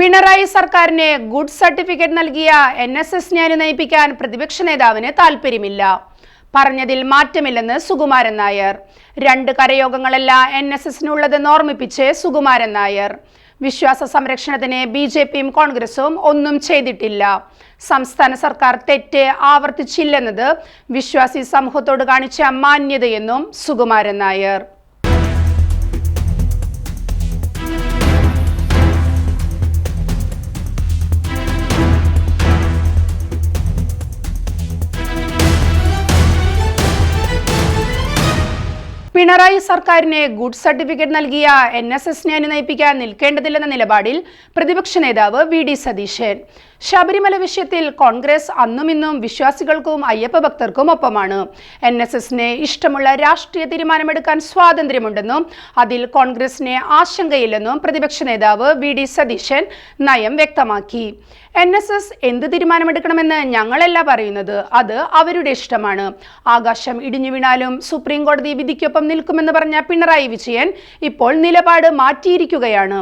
പിണറായി സർക്കാരിന് good certificate നൽകിയ N S എസിനെ അനുനയിപ്പിക്കാൻ പ്രതിപക്ഷ നേതാവിന് താല്പര്യമില്ല പറഞ്ഞതിൽ മാറ്റമില്ലെന്ന് സുകുമാരൻ നായർ. രണ്ട് കരയോഗങ്ങളല്ല എൻ എസ് എസിനുള്ളതെന്ന് ഓർമ്മിപ്പിച്ച് സുകുമാരൻ നായർ. വിശ്വാസ സംരക്ഷണത്തിന് ബി ജെ പിയും കോൺഗ്രസും ഒന്നും ചെയ്തിട്ടില്ല. സംസ്ഥാന സർക്കാർ തെറ്റ് ആവർത്തിച്ചില്ലെന്നത് വിശ്വാസി സമൂഹത്തോട് കാണിച്ച മാന്യതയെന്നും സുകുമാരൻ നായർ. പിണറായി സർക്കാരിന് ഗുഡ് സർട്ടിഫിക്കറ്റ് നൽകിയ എൻ എസ് എസിനെ അനുനയിപ്പിക്കാൻ നിൽക്കേണ്ടതില്ലെന്ന നിലപാടിൽ പ്രതിപക്ഷ നേതാവ് വി ഡി സതീശൻ. ശബരിമല വിഷയത്തിൽ കോൺഗ്രസ് അന്നും ഇന്നും വിശ്വാസികൾക്കും അയ്യപ്പ ഭക്തർക്കും ഒപ്പമാണ് എൻ എസ് എസിന് ഇഷ്ടമുള്ള രാഷ്ട്രീയ തീരുമാനമെടുക്കാൻ സ്വാതന്ത്ര്യമുണ്ടെന്നും അതിൽ കോൺഗ്രസിന് ആശങ്കയില്ലെന്നും പ്രതിപക്ഷ നേതാവ് വി ഡി സതീശൻ നയം വ്യക്തമാക്കി. എൻ എസ് എസ് എന്ത് തീരുമാനമെടുക്കണമെന്ന് ഞങ്ങളല്ല പറയുന്നത്. അത് അവരുടെ ഇഷ്ടമാണ്. ആകാശം ഇടിഞ്ഞു വീണാലും സുപ്രീം കോടതി വിധിക്കൊപ്പം നിൽക്കുമെന്ന് പറഞ്ഞ പിണറായി വിജയൻ ഇപ്പോൾ നിലപാട് മാറ്റിയിരിക്കുകയാണ്.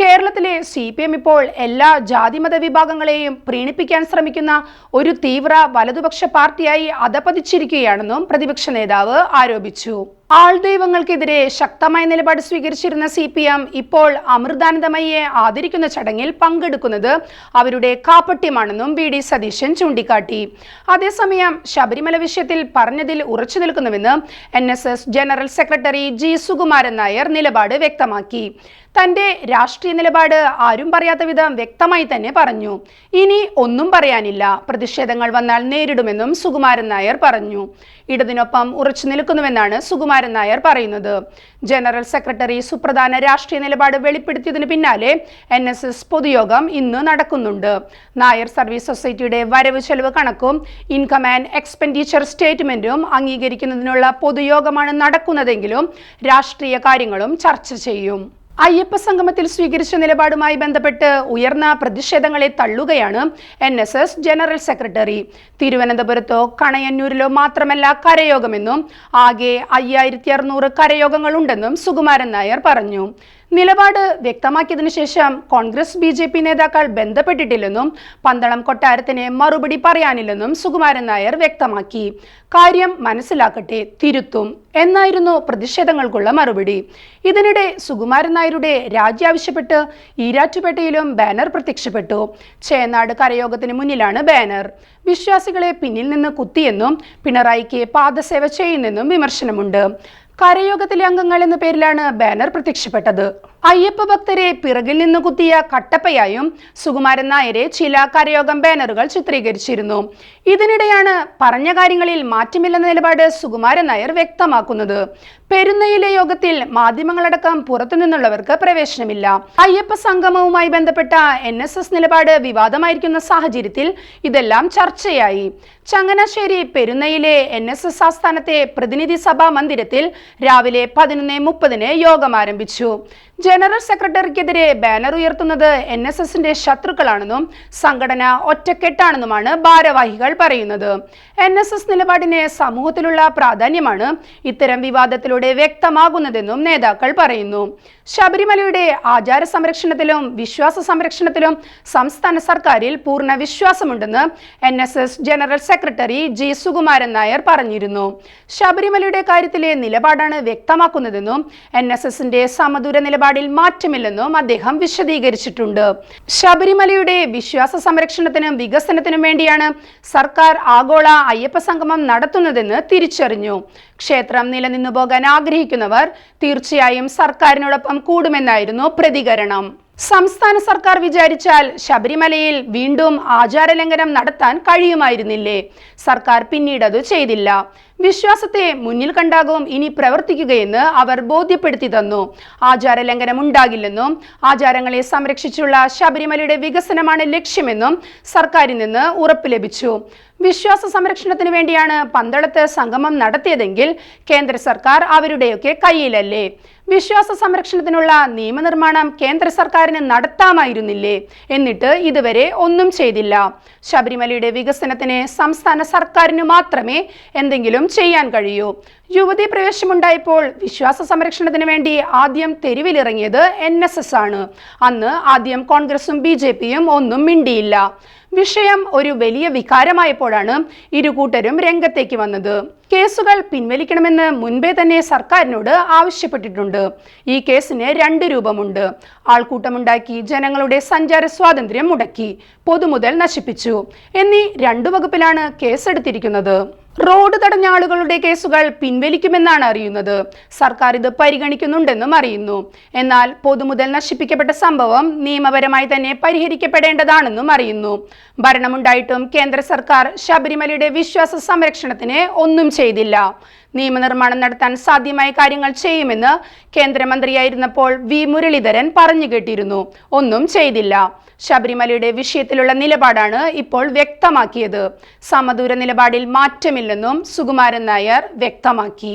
കേരളത്തിലെ സി പി എം ഇപ്പോൾ എല്ലാ ജാതിമത വിഭാഗങ്ങളെയും പ്രീണിപ്പിക്കാൻ ശ്രമിക്കുന്ന ഒരു തീവ്ര വലതുപക്ഷ പാർട്ടിയായി അധപതിച്ചിരിക്കുകയാണെന്നും പ്രതിപക്ഷ നേതാവ് ആരോപിച്ചു. ആൾദൈവങ്ങൾക്കെതിരെ ശക്തമായ നിലപാട് സ്വീകരിച്ചിരുന്ന സി പി എം ഇപ്പോൾ അമൃതാനന്ദമയെ ആദരിക്കുന്ന ചടങ്ങിൽ പങ്കെടുക്കുന്നത് അവരുടെ കാപ്പട്യമാണെന്നും വി ഡി സതീശൻ ചൂണ്ടിക്കാട്ടി. അതേസമയം ശബരിമല വിഷയത്തിൽ പറഞ്ഞതിൽ ഉറച്ചു നിൽക്കുന്നുവെന്ന് N general secretary G Sukumaran Nair നിലപാട് വ്യക്തമാക്കി. തന്റെ രാഷ്ട്രീയ നിലപാട് ആരും പറയാത്ത വിധം വ്യക്തമായി തന്നെ പറഞ്ഞു. ഇനി ഒന്നും പറയാനില്ല. പ്രതിഷേധങ്ങൾ വന്നാൽ നേരിടുമെന്നും സുകുമാരൻ നായർ പറഞ്ഞു. ഇടതിനൊപ്പം ഉറച്ചു നിൽക്കുന്നുവെന്നാണ് സുകുമാരൻ നായർ പറയുന്നത്. ജനറൽ സെക്രട്ടറി സുപ്രധാന രാഷ്ട്രീയ നിലപാട് വെളിപ്പെടുത്തിയതിനു പിന്നാലെ എൻ എസ് എസ് പൊതുയോഗം ഇന്ന് നടക്കുന്നുണ്ട്. നായർ സർവീസ് സൊസൈറ്റിയുടെ വരവ് ചെലവ് കണക്കും ഇൻകം ആൻഡ് എക്സ്പെൻഡിച്ചർ സ്റ്റേറ്റ്മെന്റും അംഗീകരിക്കുന്നതിനുള്ള പൊതുയോഗമാണ് നടക്കുന്നതെങ്കിലും രാഷ്ട്രീയ കാര്യങ്ങളും ചർച്ച ചെയ്യും. അയ്യപ്പ സംഗമത്തിൽ സ്വീകരിച്ച നിലപാടുമായി ബന്ധപ്പെട്ട് ഉയർന്ന പ്രതിഷേധങ്ങളെ തള്ളുകയാണ് N S S general secretary. തിരുവനന്തപുരത്തോ കണയന്നൂരിലോ മാത്രമല്ല കരയോഗമെന്നും ആകെ അയ്യായിരത്തി അറുന്നൂറ് കരയോഗങ്ങളുണ്ടെന്നും സുകുമാരൻ നായർ പറഞ്ഞു. നിലപാട് വ്യക്തമാക്കിയതിനു ശേഷം കോൺഗ്രസ് ബി ജെ പി നേതാക്കൾ ബന്ധപ്പെട്ടിട്ടില്ലെന്നും പന്തളം കൊട്ടാരത്തിന് മറുപടി പറയാനില്ലെന്നും സുകുമാരൻ നായർ വ്യക്തമാക്കി. കാര്യം മനസ്സിലാക്കട്ടെ തിരുത്തും എന്നായിരുന്നു പ്രതിഷേധങ്ങൾക്കുള്ള മറുപടി. ഇതിനിടെ സുകുമാരൻ നായരുടെ രാജി ആവശ്യപ്പെട്ട് ഈരാറ്റുപേട്ടയിലും ബാനർ പ്രത്യക്ഷപ്പെട്ടു. ചേനാട് കരയോഗത്തിന് മുന്നിലാണ് ബാനർ. വിശ്വാസികളെ പിന്നിൽ നിന്ന് കുത്തിയെന്നും പിണറായിക്ക് പാദസേവ ചെയ്യുന്നെന്നും വിമർശനമുണ്ട്. കരയോഗത്തിലെ അംഗങ്ങൾ എന്ന പേരിലാണ് ബാനർ പ്രത്യക്ഷപ്പെട്ടത്. അയ്യപ്പ ഭക്തരെ പിറകിൽ നിന്ന് കുത്തിയ കട്ടപ്പയായും സുകുമാരൻ നായരെ ചില കരയോഗം ബാനറുകൾ ചിത്രീകരിച്ചിരുന്നു. ഇതിനിടെയാണ് പറഞ്ഞ കാര്യങ്ങളിൽ മാറ്റമില്ലെന്ന നിലപാട് സുകുമാരൻ നായർ വ്യക്തമാക്കുന്നത്. പെരുന്നയിലെ യോഗത്തിൽ മാധ്യമങ്ങളടക്കം പുറത്തുനിന്നുള്ളവർക്ക് പ്രവേശനമില്ല. അയ്യപ്പ സംഗമവുമായി ബന്ധപ്പെട്ട എൻ എസ് എസ് നിലപാട് വിവാദമായിരിക്കുന്ന സാഹചര്യത്തിൽ ഇതെല്ലാം ചർച്ചയായി. ചങ്ങനാശ്ശേരി പെരുന്നയിലെ എൻ എസ് എസ് ആസ്ഥാനത്തെ പ്രതിനിധി സഭാ മന്ദിരത്തിൽ രാവിലെ പതിനൊന്ന് മുപ്പതിന് യോഗം ആരംഭിച്ചു. ജനറൽ സെക്രട്ടറിക്കെതിരെ ബാനർ ഉയർത്തുന്നത് എൻ എസ് എസിന്റെ ശത്രുക്കളാണെന്നും സംഘടന ഒറ്റക്കെട്ടാണെന്നുമാണ് ഭാരവാഹികൾ പറയുന്നത്. എൻ എസ് എസ് നിലപാടിന് സമൂഹത്തിലുള്ള പ്രാധാന്യമാണ് ഇത്തരം വിവാദത്തിലൂടെ വ്യക്തമാകുന്നതെന്നും നേതാക്കൾ പറയുന്നു. ശബരിമലയുടെ ആചാര സംരക്ഷണത്തിലും വിശ്വാസ സംരക്ഷണത്തിലും സംസ്ഥാന സർക്കാരിൽ പൂർണ വിശ്വാസമുണ്ടെന്ന് N S S general secretary G Sukumaran Nair പറഞ്ഞിരുന്നു. ശബരിമലയുടെ കാര്യത്തിലെ നിലപാടാണ് വ്യക്തമാക്കുന്നതെന്നും എൻ എസ് എസിന്റെ സമദൂര നിലപാടിൽ മാറ്റമില്ലെന്നും അദ്ദേഹം വിശദീകരിച്ചിട്ടുണ്ട്. ശബരിമലയുടെ വിശ്വാസ സംരക്ഷണത്തിനും വികസനത്തിനും വേണ്ടിയാണ് സർക്കാർ ആഗോള അയ്യപ്പ സംഗമം നടത്തുന്നതെന്ന് തിരിച്ചറിഞ്ഞു. ക്ഷേത്രം നിലനിന്നു പോകാൻ ആഗ്രഹിക്കുന്നവർ തീർച്ചയായും സർക്കാരിനോടൊപ്പം കൂടുമെന്നായിരുന്നു പ്രതികരണം. സംസ്ഥാന സർക്കാർ വിചാരിച്ചാൽ ശബരിമലയിൽ വീണ്ടും ആചാരലംഘനം നടത്താൻ കഴിയുമായിരുന്നില്ലേ? സർക്കാർ പിന്നീട് അത് ചെയ്തില്ല. വിശ്വാസത്തെ മുന്നിൽ കണ്ടാകും ഇനി പ്രവർത്തിക്കുകയെന്ന് അവർ ബോധ്യപ്പെടുത്തി തന്നു. ആചാരലംഘനം ഉണ്ടാകില്ലെന്നും ആചാരങ്ങളെ സംരക്ഷിച്ചുള്ള ശബരിമലയുടെ വികസനമാണ് ലക്ഷ്യമെന്നും സർക്കാരിൽ നിന്ന് ഉറപ്പ് ലഭിച്ചു. വിശ്വാസ സംരക്ഷണത്തിന് വേണ്ടിയാണ് പന്തളത്ത് സംഗമം നടത്തിയതെങ്കിൽ കേന്ദ്ര സർക്കാർ അവരുടെയൊക്കെ കയ്യിലല്ലേ? വിശ്വാസ സംരക്ഷണത്തിനുള്ള നിയമനിർമ്മാണം കേന്ദ്ര സർക്കാരിന് നടത്താമായിരുന്നില്ലേ? എന്നിട്ട് ഇതുവരെ ഒന്നും ചെയ്തില്ല. ശബരിമലയുടെ വികസനത്തിന് സംസ്ഥാന സർക്കാരിനു മാത്രമേ എന്തെങ്കിലും ചെയ്യാൻ കഴിയൂ. യുവതി പ്രവേശമുണ്ടായപ്പോൾ വിശ്വാസ സംരക്ഷണത്തിന് വേണ്ടി ആദ്യം തെരുവിലിറങ്ങിയത് എൻ എസ് എസ് ആണ്. അന്ന് ആദ്യം കോൺഗ്രസും ബി ജെ പിയും ഒന്നും മിണ്ടിയില്ല. വിഷയം ഒരു വലിയ വികാരമായപ്പോഴാണ് ഇരുകൂട്ടരും രംഗത്തേക്ക് വന്നത്. കേസുകൾ പിൻവലിക്കണമെന്ന് മുൻപേ തന്നെ സർക്കാരിനോട് ആവശ്യപ്പെട്ടിട്ടുണ്ട്. ഈ കേസിന് രണ്ട് രൂപമുണ്ട്. ആൾക്കൂട്ടമുണ്ടാക്കി ജനങ്ങളുടെ സഞ്ചാര സ്വാതന്ത്ര്യം മുടക്കി. പൊതുമുതൽ നശിപ്പിച്ചു. എന്നീ രണ്ടു വകുപ്പിലാണ് കേസെടുത്തിരിക്കുന്നത്. റോഡ് തടഞ്ഞ ആളുകളുടെ കേസുകൾ പിൻവലിക്കുമെന്നാണ് അറിയുന്നത്. സർക്കാർ ഇത് പരിഗണിക്കുന്നുണ്ടെന്നും അറിയുന്നു. എന്നാൽ പൊതുമുതൽ നശിപ്പിക്കപ്പെട്ട സംഭവം നിയമപരമായി തന്നെ പരിഹരിക്കപ്പെടേണ്ടതാണെന്നും അറിയുന്നു. ഭരണമുണ്ടായിട്ടും കേന്ദ്ര സർക്കാർ ശബരിമലയുടെ വിശ്വാസ സംരക്ഷണത്തിന് ഒന്നും ചെയ്തില്ല. നിയമനിർമ്മാണം നടത്താൻ സാധ്യമായ കാര്യങ്ങൾ ചെയ്യുമെന്ന് കേന്ദ്രമന്ത്രിയായിരുന്നപ്പോൾ വി മുരളീധരൻ പറഞ്ഞു കേട്ടിരുന്നു. ഒന്നും ചെയ്തില്ല. ശബരിമലയുടെ വിഷയത്തിലുള്ള നിലപാടാണ് ഇപ്പോൾ വ്യക്തമാക്കിയത്. സമദൂര നിലപാടിൽ മാറ്റമില്ലെന്നും സുകുമാരൻ നായർ വ്യക്തമാക്കി.